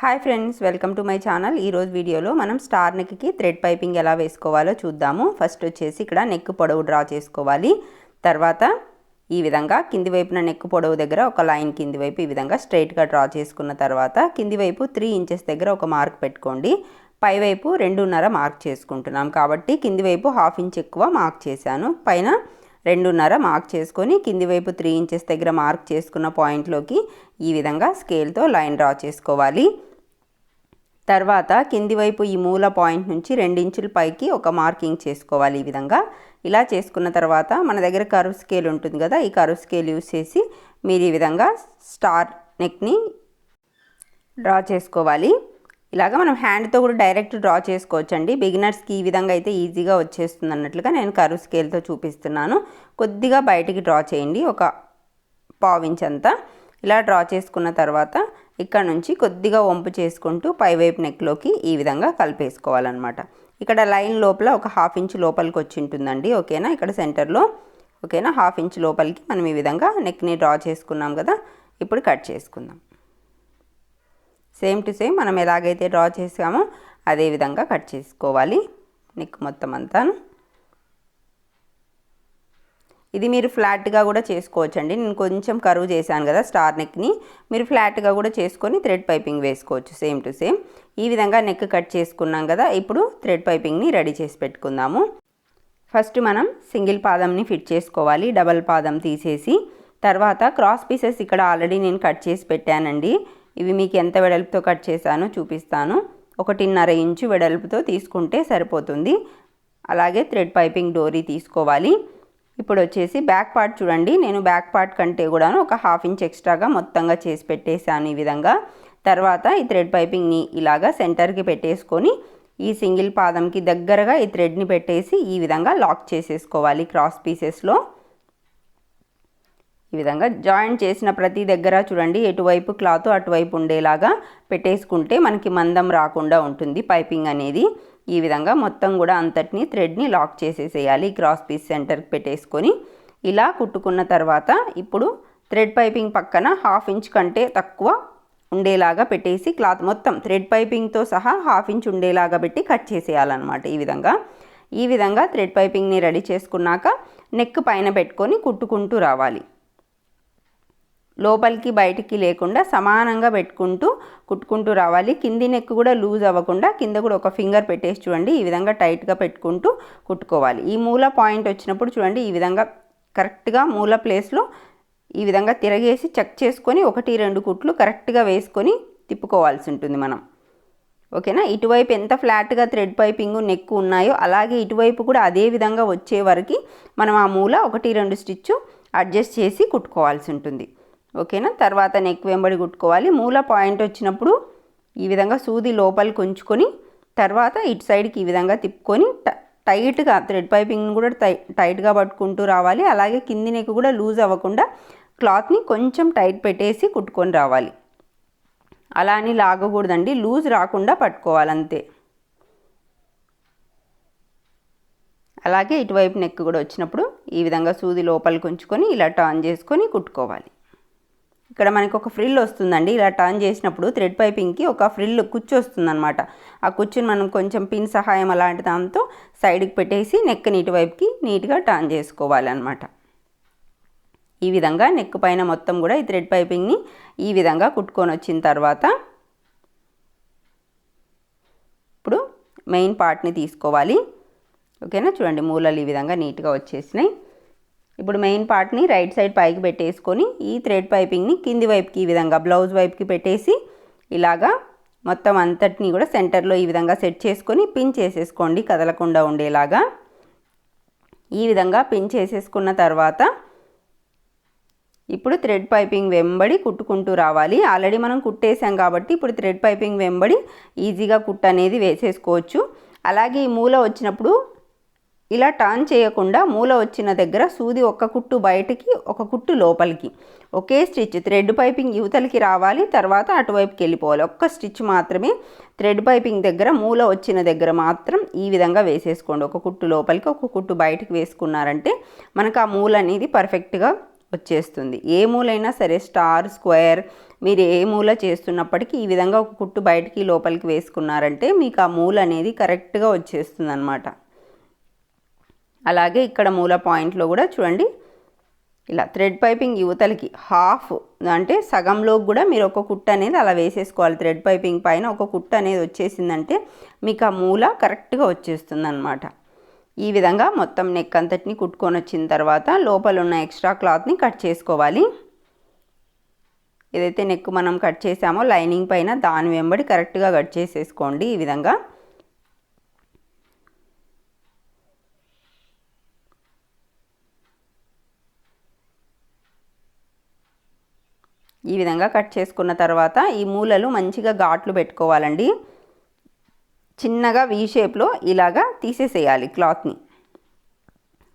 Hi friends welcome to my channel. ఈరోజు వీడియోలో మనం స్టార్ నెక్కి థ్రెడ్ పైపింగ్ ఎలా వేసుకోవాలో చూద్దాము. ఫస్ట్ వచ్చేసి ఇక్కడ నెక్ పొడవు డ్రా చేసుకోవాలి. తర్వాత ఈ విధంగా కింది వైపున నెక్ పొడవు దగ్గర ఒక లైన్ కింది వైపు ఈ విధంగా స్ట్రైట్గా డ్రా చేసుకున్న తర్వాత కింది వైపు త్రీ ఇంచెస్ దగ్గర ఒక మార్క్ పెట్టుకోండి. పైవైపు రెండున్నర మార్క్ చేసుకుంటున్నాం కాబట్టి కింది వైపు హాఫ్ ఇంచ్ ఎక్కువ మార్క్ చేశాను. పైన రెండున్నర మార్క్ చేసుకొని కింది వైపు త్రీ ఇంచెస్ దగ్గర మార్క్ చేసుకున్న పాయింట్లోకి ఈ విధంగా స్కేల్తో లైన్ డ్రా చేసుకోవాలి. తర్వాత కింది వైపు ఈ మూల పాయింట్ నుంచి రెండించుల పైకి ఒక మార్కింగ్ చేసుకోవాలి ఈ విధంగా. ఇలా చేసుకున్న తర్వాత మన దగ్గర కర్వ్ స్కేల్ ఉంటుంది కదా ఈ కరువు స్కేల్ యూస్ చేసి మీరు ఈ విధంగా స్టార్ నెక్ని డ్రా చేసుకోవాలి. ఇలాగ మనం హ్యాండ్తో కూడా డైరెక్ట్ డ్రా చేసుకోవచ్చండి. బిగినర్స్కి ఈ విధంగా అయితే ఈజీగా వచ్చేస్తుంది అన్నట్లుగా నేను కరువు స్కేల్తో చూపిస్తున్నాను. కొద్దిగా బయటికి డ్రా చేయండి. ఒక పావించ్ అంతా. ఇలా డ్రా చేసుకున్న తర్వాత ఇక్కడ నుంచి కొద్దిగా వంపు చేసుకుంటూ పైవైపు నెక్లోకి ఈ విధంగా కలిపేసుకోవాలన్నమాట. ఇక్కడ లైన్ లోపల ఒక హాఫ్ ఇంచ్ లోపలికి వచ్చి ఉంటుందండి. ఓకేనా? ఇక్కడ సెంటర్లో ఓకేనా? హాఫ్ ఇంచ్ లోపలికి మనం ఈ విధంగా నెక్ని డ్రా చేసుకున్నాం కదా. ఇప్పుడు కట్ చేసుకుందాం. సేమ్ టు సేమ్ మనం ఎలాగైతే డ్రా చేసామో అదే విధంగా కట్ చేసుకోవాలి. నెక్ మొత్తం అంతాను. ఇది మీరు ఫ్లాట్గా కూడా చేసుకోవచ్చండి. నేను కొంచెం కరువు చేశాను కదా స్టార్ నెక్ని. మీరు ఫ్లాట్గా కూడా చేసుకొని థ్రెడ్ పైపింగ్ వేసుకోవచ్చు సేమ్ టు సేమ్. ఈ విధంగా నెక్ కట్ చేసుకున్నాం కదా ఇప్పుడు థ్రెడ్ పైపింగ్ని రెడీ చేసి పెట్టుకుందాము. ఫస్ట్ మనం సింగిల్ పాదంని ఫిట్ చేసుకోవాలి డబల్ పాదం తీసేసి. తర్వాత క్రాస్ పీసెస్ ఇక్కడ ఆల్రెడీ నేను కట్ చేసి పెట్టానండి. ఇవి మీకు ఎంత వెడల్పుతో కట్ చేశానో చూపిస్తాను. ఒకటిన్నర ఇంచు వెడల్పుతో తీసుకుంటే సరిపోతుంది. అలాగే థ్రెడ్ పైపింగ్ డోరీ తీసుకోవాలి. ఇప్పుడు వచ్చేసి బ్యాక్ పార్ట్ చూడండి. నేను బ్యాక్ పార్ట్ కంటే కూడా ఒక హాఫ్ ఇంచ్ ఎక్స్ట్రాగా మొత్తంగా చేసి పెట్టేశాను ఈ విధంగా. తర్వాత ఈ థ్రెడ్ పైపింగ్ని ఇలాగా సెంటర్కి పెట్టేసుకొని ఈ సింగిల్ పాదంకి దగ్గరగా ఈ థ్రెడ్ని పెట్టేసి ఈ విధంగా లాక్ చేసేసుకోవాలి క్రాస్ పీసెస్లో. ఈ విధంగా జాయింట్ చేసిన ప్రతి దగ్గర చూడండి ఎటువైపు క్లాత్ అటువైపు ఉండేలాగా పెట్టేసుకుంటే మనకి మందం రాకుండా ఉంటుంది పైపింగ్ అనేది. ఈ విధంగా మొత్తం కూడా అంతటిని థ్రెడ్ని లాక్ చేసేసేయాలి క్రాస్ పీస్ సెంటర్కి పెట్టేసుకొని. ఇలా కుట్టుకున్న తర్వాత ఇప్పుడు థ్రెడ్ పైపింగ్ పక్కన హాఫ్ ఇంచ్ కంటే తక్కువ ఉండేలాగా పెట్టేసి క్లాత్ మొత్తం థ్రెడ్ పైపింగ్తో సహా హాఫ్ ఇంచ్ ఉండేలాగా పెట్టి కట్ చేసేయాలన్నమాట ఈ విధంగా. ఈ విధంగా థ్రెడ్ పైపింగ్ని రెడీ చేసుకున్నాక నెక్ పైన పెట్టుకొని కుట్టుకుంటూ రావాలి. లోపలికి బయటికి లేకుండా సమానంగా పెట్టుకుంటూ కుట్టుకుంటూ రావాలి. కింది నెక్ కూడా లూజ్ అవ్వకుండా కింద కూడా ఒక ఫింగర్ పెట్టేసి చూడండి ఈ విధంగా టైట్గా పెట్టుకుంటూ కుట్టుకోవాలి. ఈ మూల పాయింట్ వచ్చినప్పుడు చూడండి ఈ విధంగా కరెక్ట్గా మూల ప్లేస్లో ఈ విధంగా తిరగేసి చెక్ చేసుకొని ఒకటి రెండు కుట్లు కరెక్ట్గా వేసుకొని తిప్పుకోవాల్సి ఉంటుంది మనం. ఓకేనా? ఇటువైపు ఎంత ఫ్లాట్గా థ్రెడ్ పైపింగ్ నెక్ ఉన్నాయో అలాగే ఇటువైపు కూడా అదే విధంగా వచ్చే వరకు మనం ఆ మూల ఒకటి రెండు స్టిచ్చు అడ్జస్ట్ చేసి కుట్టుకోవాల్సి ఉంటుంది. ఓకేనా? తర్వాత నెక్ వెంబడి కుట్టుకోవాలి. మూల పాయింట్ వచ్చినప్పుడు ఈ విధంగా సూది లోపలికి ఉంచుకొని తర్వాత ఇటు సైడ్కి ఈ విధంగా తిప్పుకొని టైట్గా థ్రెడ్ పైపింగ్ని కూడా టై టైట్గా పట్టుకుంటూ రావాలి. అలాగే కింది నెక్ కూడా లూజ్ అవ్వకుండా క్లాత్ని కొంచెం టైట్ పెట్టేసి కుట్టుకొని రావాలి. అలా అని లాగకూడదండి. లూజ్ రాకుండా పట్టుకోవాలి అంతే అలాగే ఇటువైపు నెక్ కూడా వచ్చినప్పుడు ఈ విధంగా సూది లోపలికి ఉంచుకొని ఇలా టర్న్ చేసుకొని కుట్టుకోవాలి. ఇక్కడ మనకి ఒక ఫ్రిల్ వస్తుందండి. ఇలా టర్న్ చేసినప్పుడు థ్రెడ్ పైపింగ్కి ఒక ఫ్రిల్ కుచ్చు వస్తుందన్నమాట. ఆ కుచ్చుని మనం కొంచెం పిన్ సహాయం అలాంటి దాంతో సైడ్కి పెట్టేసి నెక్ ఇటువైపుకి నీట్గా టర్న్ చేసుకోవాలన్నమాట. ఈ విధంగా నెక్ పైన మొత్తం కూడా ఈ థ్రెడ్ పైపింగ్ని ఈ విధంగా కుట్టుకొని వచ్చిన తర్వాత ఇప్పుడు మెయిన్ పార్ట్ని తీసుకోవాలి. ఓకేనా? చూడండి మూలలు ఈ విధంగా నీట్గా వచ్చేసినాయి. ఇప్పుడు మెయిన్ పార్ట్ని రైట్ సైడ్ పైకి పెట్టేసుకొని ఈ థ్రెడ్ పైపింగ్ని కింది వైపుకి ఈ విధంగా బ్లౌజ్ వైపుకి పెట్టేసి ఇలాగా మొత్తం అంతటిని కూడా సెంటర్లో ఈ విధంగా సెట్ చేసుకొని పిన్ చేసేసుకోండి కదలకుండా ఉండేలాగా. ఈ విధంగా పిన్ చేసేసుకున్న తర్వాత ఇప్పుడు థ్రెడ్ పైపింగ్ వెంబడి కుట్టుకుంటూ రావాలి. ఆల్రెడీ మనం కుట్టేసాం కాబట్టి ఇప్పుడు థ్రెడ్ పైపింగ్ వెంబడి ఈజీగా కుట్టు అనేది వేసేసుకోవచ్చు. అలాగే ఈ మూల వచ్చినప్పుడు ఇలా టర్న్ చేయకుండా మూల వచ్చిన దగ్గర సూది ఒక కుట్టు బయటికి ఒక కుట్టు లోపలికి. ఒకే స్టిచ్ థ్రెడ్ పైపింగ్ యువతలకి రావాలి తర్వాత అటువైపుకి వెళ్ళిపోవాలి. ఒక్క స్టిచ్ మాత్రమే థ్రెడ్ పైపింగ్ దగ్గర మూల వచ్చిన దగ్గర మాత్రం ఈ విధంగా వేసేసుకోండి. ఒక కుట్టు లోపలికి ఒక కుట్టు బయటికి వేసుకున్నారంటే మనకు ఆ మూల అనేది పర్ఫెక్ట్గా వచ్చేస్తుంది. ఏ మూలైనా సరే స్టార్ స్క్వేర్ మీరు ఏ మూల చేస్తున్నప్పటికీ ఈ విధంగా ఒక కుట్టు బయటికి లోపలికి వేసుకున్నారంటే మీకు ఆ మూల అనేది కరెక్ట్గా వచ్చేస్తుంది అనమాట అలాగే ఇక్కడ మూల పాయింట్లో కూడా చూడండి. ఇలా థ్రెడ్ పైపింగ్ యువతలకి హాఫ్ అంటే సగంలో కూడా మీరు ఒక కుట్ట అనేది అలా వేసేసుకోవాలి. థ్రెడ్ పైపింగ్ పైన ఒక కుట్ట అనేది వచ్చేసిందంటే మీకు ఆ మూల కరెక్ట్గా వచ్చేస్తుంది అనమాట ఈ విధంగా మొత్తం నెక్ అంతటిని కుట్టుకొని వచ్చిన తర్వాత లోపల ఉన్న ఎక్స్ట్రా క్లాత్ని కట్ చేసుకోవాలి. ఏదైతే నెక్ మనం కట్ చేసామో లైనింగ్ పైన దాని వెంబడి కరెక్ట్గా కట్ చేసేసుకోండి ఈ విధంగా. ఈ విధంగా కట్ చేసుకున్న తర్వాత ఈ మూలలు మంచిగా ఘాట్లు పెట్టుకోవాలండి. చిన్నగా వీ షేప్లో ఇలాగా తీసేసేయాలి క్లాత్ని.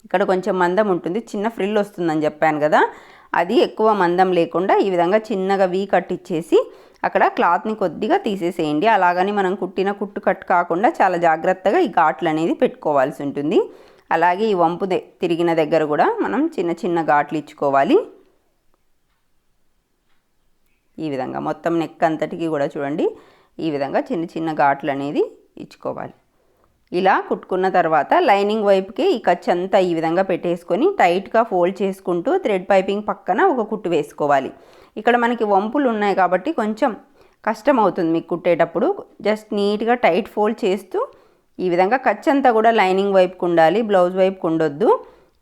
ఇక్కడ కొంచెం మందం ఉంటుంది చిన్న ఫ్రిల్ వస్తుందని చెప్పాను కదా. అది ఎక్కువ మందం లేకుండా ఈ విధంగా చిన్నగా వీ కట్ ఇచ్చేసి అక్కడ క్లాత్ని కొద్దిగా తీసేసేయండి. అలాగని మనం కుట్టిన కుట్టు కట్ కాకుండా చాలా జాగ్రత్తగా ఈ ఘాట్లు అనేది పెట్టుకోవాల్సి ఉంటుంది. అలాగే ఈ వంపు తిరిగిన దగ్గర కూడా మనం చిన్న చిన్న ఘాట్లు ఇచ్చుకోవాలి. ఈ విధంగా మొత్తం నెక్ అంతటికి కూడా చూడండి. ఈ విధంగా చిన్న చిన్న ఘాట్లు అనేది ఇచ్చుకోవాలి. ఇలా కుట్టుకున్న తర్వాత లైనింగ్ వైపుకి ఈ ఖర్చు అంతా ఈ విధంగా పెట్టేసుకొని టైట్గా ఫోల్డ్ చేసుకుంటూ థ్రెడ్ పైపింగ్ పక్కన ఒక కుట్టు వేసుకోవాలి. ఇక్కడ మనకి వంపులు ఉన్నాయి కాబట్టి కొంచెం కష్టం అవుతుంది మీకు కుట్టేటప్పుడు. జస్ట్ నీట్గా టైట్ ఫోల్డ్ చేస్తూ ఈ విధంగా ఖర్చు అంతా కూడా లైనింగ్ వైపుకు ఉండాలి బ్లౌజ్ వైపుకు ఉండొద్దు.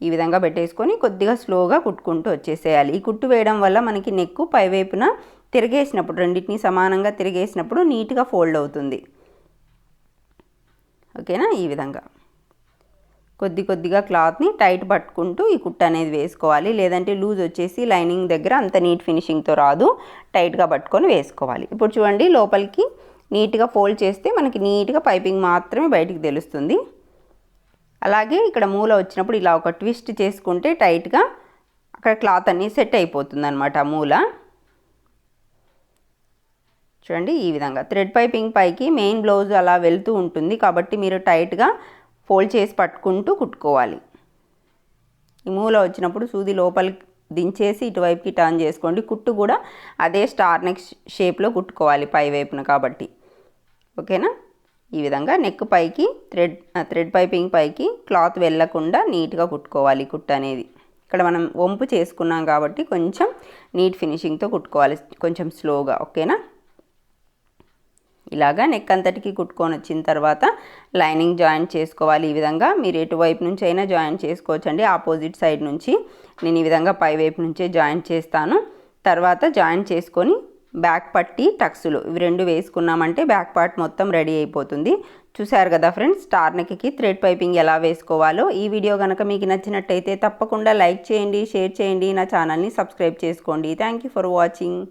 ఈ విధంగా పెట్టేసుకొని కొద్దిగా స్లోగా కుట్టుకుంటూ వచ్చేసేయాలి. ఈ కుట్టు వేయడం వల్ల మనకి నెక్కు పైవైపున తిరిగేసినప్పుడు రెండింటిని సమానంగా తిరిగేసినప్పుడు నీట్గా ఫోల్డ్ అవుతుంది. ఓకేనా? ఈ విధంగా. కొద్ది కొద్దిగా క్లాత్ని టైట్ పట్టుకుంటూ ఈ కుట్ట అనేది వేసుకోవాలి. లేదంటే లూజ్ వచ్చేసి లైనింగ్ దగ్గర అంత నీట్ ఫినిషింగ్తో రాదు. టైట్గా పట్టుకొని వేసుకోవాలి. ఇప్పుడు చూడండి లోపలికి నీట్గా ఫోల్డ్ చేస్తే మనకి నీట్గా పైపింగ్ మాత్రమే బయటికి తెలుస్తుంది. అలాగే ఇక్కడ మూల వచ్చినప్పుడు ఇలా ఒక ట్విస్ట్ చేసుకుంటే టైట్గా అక్కడ క్లాత్ అన్నీ సెట్ అయిపోతుంది అనమాట ఆ మూల. చూడండి ఈ విధంగా. థ్రెడ్ పైపింగ్ పైకి మెయిన్ బ్లౌజ్ అలా వెళ్తూ ఉంటుంది కాబట్టి మీరు టైట్గా ఫోల్డ్ చేసి పట్టుకుంటూ కుట్టుకోవాలి. ఈ మూల వచ్చినప్పుడు సూది లోపలికి దించేసి ఇటువైపుకి టర్న్ చేసుకోండి. కుట్టు కూడా అదే స్టార్ నెక్ షేప్లో కుట్టుకోవాలి పై వైపున కాబట్టి. ఓకేనా? ఈ విధంగా నెక్ పైకి థ్రెడ్ థ్రెడ్ పైపింగ్ పైకి క్లాత్ వెళ్ళకుండా నీట్గా కుట్టుకోవాలి కుట్టు అనేది. ఇక్కడ మనం వంపు చేసుకున్నాం కాబట్టి కొంచెం నీట్ ఫినిషింగ్తో కుట్టుకోవాలి కొంచెం స్లోగా ఓకేనా ఇలాగా నెక్ అంతటికి కుట్టుకొని వచ్చిన తర్వాత లైనింగ్ జాయిన్ చేసుకోవాలి. ఈ విధంగా మీరు ఎటువైపు నుంచి అయినా జాయిన్ చేసుకోవచ్చండి. ఆపోజిట్ సైడ్ నుంచి నేను ఈ విధంగా పై వైపు నుంచే జాయిన్ చేస్తాను. తర్వాత జాయిన్ చేసుకొని బ్యాక్ పట్టి టక్సులు. ఇవి రెండు వేసుకున్నామంటే బ్యాక్ పార్ట్ మొత్తం రెడీ అయిపోతుంది. చూశారు కదా ఫ్రెండ్స్ స్టార్ నెక్కి థ్రెడ్ పైపింగ్ ఎలా వేసుకోవాలో. ఈ వీడియో కనుక మీకు నచ్చినట్టయితే తప్పకుండా లైక్ చేయండి షేర్ చేయండి. నా ఛానల్ని సబ్స్క్రైబ్ చేసుకోండి. Thank you for watching.